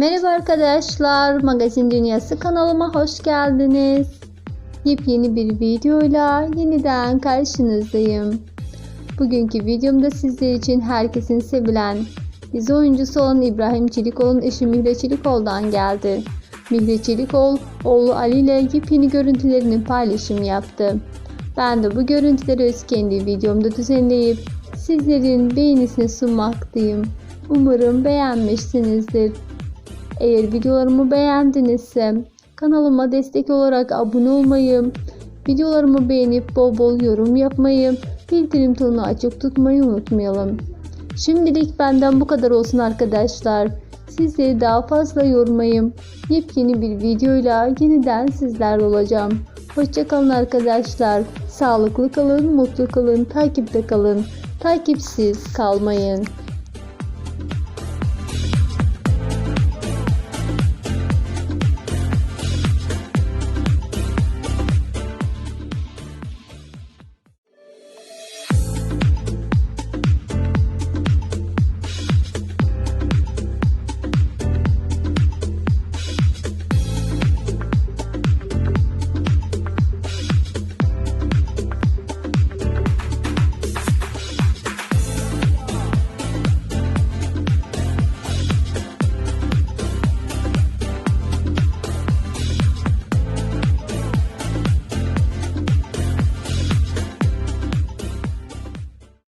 Merhaba arkadaşlar, Magazin Dünyası kanalıma hoş geldiniz. Yepyeni bir videoyla yeniden karşınızdayım. Bugünkü videomda sizler için herkesin sevilen dizi oyuncusu olan İbrahim Çelikoğlu'nun eşi Mihre Çelikoğlu'dan geldi. Mihre Çelikol, oğlu Ali ile yepyeni görüntülerini paylaşım yaptı. Ben de bu görüntüleri öz kendi videomda düzenleyip sizlerin beğenisine sunmaktayım. Umarım beğenmişsinizdir. Eğer videolarımı beğendinizse kanalıma destek olarak abone olmayı, videolarımı beğenip bol bol yorum yapmayı, bildirim tonunu açık tutmayı unutmayalım. Şimdilik benden bu kadar olsun arkadaşlar. Sizleri daha fazla yormayayım. Yepyeni bir videoyla yeniden sizlerle olacağım. Hoşçakalın arkadaşlar. Sağlıklı kalın, mutlu kalın, takipte kalın. Takipsiz kalmayın.